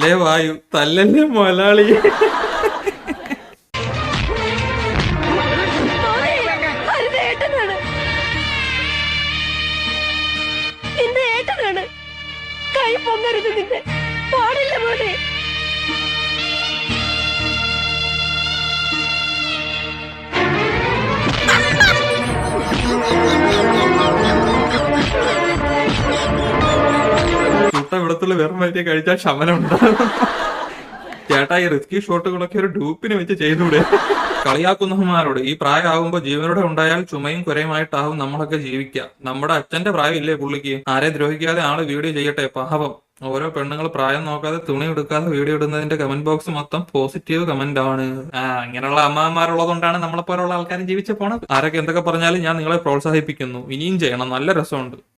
ലേ വായു ഏട്ടനാണ്. നിന്റെ കൈ പൊങ്ങരുത് നിന്നെ. പാടില്ല മോനെ. ചുട്ട വെളുത്തുള്ളി വെറും വയറ്റിയ കഴിച്ചാൽ ശമനം ഉണ്ടാകും ചേട്ടാ ഈ റിസ്കി ഷോട്ടുകളൊക്കെ ഒരു ഡൂപ്പിന് വെച്ച് ചെയ്തൂടെ കളിയാക്കുന്നവന്മാരോട് ഈ പ്രായമാകുമ്പോ ജീവനോടെ ഉണ്ടായാൽ ചുമയും കുരയുമായിട്ടാവും നമ്മളൊക്കെ ജീവിക്കുക. നമ്മുടെ അച്ഛന്റെ പ്രായമില്ലേ പുള്ളിക്ക്? ആരെ ദ്രോഹിക്കാതെ ആൾ വീഡിയോ ചെയ്യട്ടെ പാപം ഓരോ പെണ്ണുങ്ങൾ പ്രായം നോക്കാതെ തുണി എടുക്കാതെ വീഡിയോ ഇടുന്നതിന്റെ കമന്റ് ബോക്സ് മൊത്തം പോസിറ്റീവ് കമന്റ് ആണ്. ആ ഇങ്ങനെയുള്ള അമ്മമാരുള്ളതുകൊണ്ടാണ് നമ്മളെ പോലുള്ള ആൾക്കാരും ജീവിച്ചു പോണത്. ആരൊക്കെ എന്തൊക്കെ പറഞ്ഞാലും ഞാൻ നിങ്ങളെ പ്രോത്സാഹിപ്പിക്കുന്നു. ഇനിയും ചെയ്യണം. നല്ല രസമുണ്ട്.